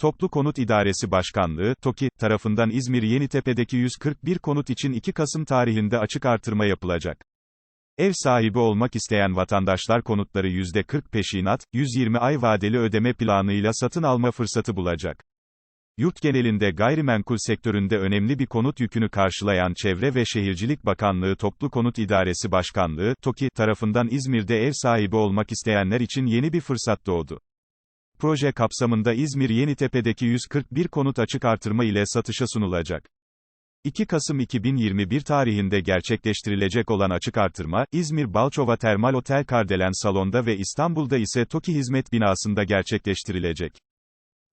Toplu Konut İdaresi Başkanlığı, TOKİ, tarafından İzmir Yenitepe'deki 141 konut için 2 Kasım tarihinde açık artırma yapılacak. Ev sahibi olmak isteyen vatandaşlar konutları %40 peşinat, 120 ay vadeli ödeme planıyla satın alma fırsatı bulacak. Yurt genelinde gayrimenkul sektöründe önemli bir konut yükünü karşılayan Çevre ve Şehircilik Bakanlığı Toplu Konut İdaresi Başkanlığı, TOKİ, tarafından İzmir'de ev sahibi olmak isteyenler için yeni bir fırsat doğdu. Proje kapsamında İzmir Yenitepe'deki 141 konut açık artırma ile satışa sunulacak. 2 Kasım 2021 tarihinde gerçekleştirilecek olan açık artırma, İzmir Balçova Termal Otel Kardelen Salon'da ve İstanbul'da ise TOKİ Hizmet Binası'nda gerçekleştirilecek.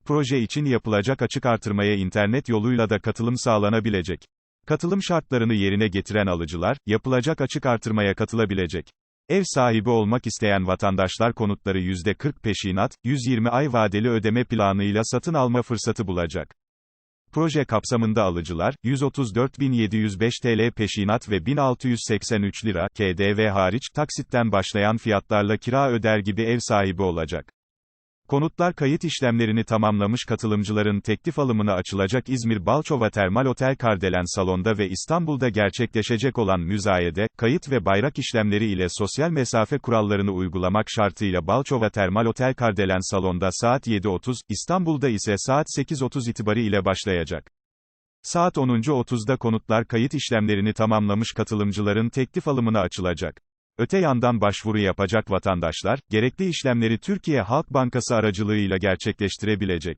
Proje için yapılacak açık artırmaya internet yoluyla da katılım sağlanabilecek. Katılım şartlarını yerine getiren alıcılar, yapılacak açık artırmaya katılabilecek. Ev sahibi olmak isteyen vatandaşlar konutları %40 peşinat, 120 ay vadeli ödeme planıyla satın alma fırsatı bulacak. Proje kapsamında alıcılar, 134.705 TL peşinat ve 1683 lira, KDV hariç, taksitten başlayan fiyatlarla kira öder gibi ev sahibi olacak. Konutlar kayıt işlemlerini tamamlamış katılımcıların teklif alımına açılacak İzmir Balçova Termal Otel Kardelen Salon'da ve İstanbul'da gerçekleşecek olan müzayede, kayıt ve bayrak işlemleri ile sosyal mesafe kurallarını uygulamak şartıyla Balçova Termal Otel Kardelen Salon'da saat 7.30, İstanbul'da ise saat 8.30 itibarı ile başlayacak. Saat 10.30'da konutlar kayıt işlemlerini tamamlamış katılımcıların teklif alımına açılacak. Öte yandan başvuru yapacak vatandaşlar, gerekli işlemleri Türkiye Halk Bankası aracılığıyla gerçekleştirebilecek.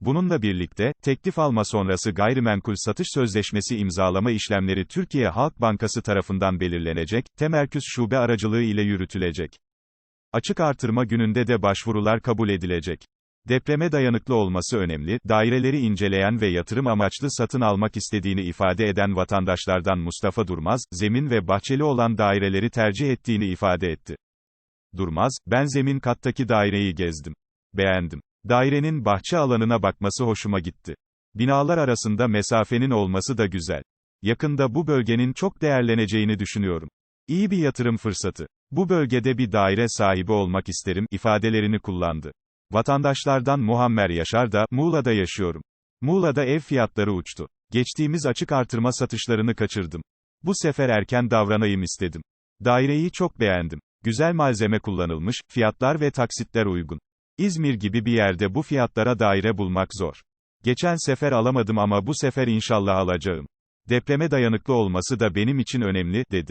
Bununla birlikte, teklif alma sonrası gayrimenkul satış sözleşmesi imzalama işlemleri Türkiye Halk Bankası tarafından belirlenecek, Temerküs şube aracılığı ile yürütülecek. Açık artırma gününde de başvurular kabul edilecek. Depreme dayanıklı olması önemli, daireleri inceleyen ve yatırım amaçlı satın almak istediğini ifade eden vatandaşlardan Mustafa Durmaz, zemin ve bahçeli olan daireleri tercih ettiğini ifade etti. Durmaz, ben zemin kattaki daireyi gezdim. Beğendim. Dairenin bahçe alanına bakması hoşuma gitti. Binalar arasında mesafenin olması da güzel. Yakında bu bölgenin çok değerleneceğini düşünüyorum. İyi bir yatırım fırsatı. Bu bölgede bir daire sahibi olmak isterim ifadelerini kullandı. Vatandaşlardan Muammer Yaşar da, Muğla'da yaşıyorum. Muğla'da ev fiyatları uçtu. Geçtiğimiz açık artırma satışlarını kaçırdım. Bu sefer erken davranayım istedim. Daireyi çok beğendim. Güzel malzeme kullanılmış, fiyatlar ve taksitler uygun. İzmir gibi bir yerde bu fiyatlara daire bulmak zor. Geçen sefer alamadım ama bu sefer inşallah alacağım. Depreme dayanıklı olması da benim için önemli, dedi.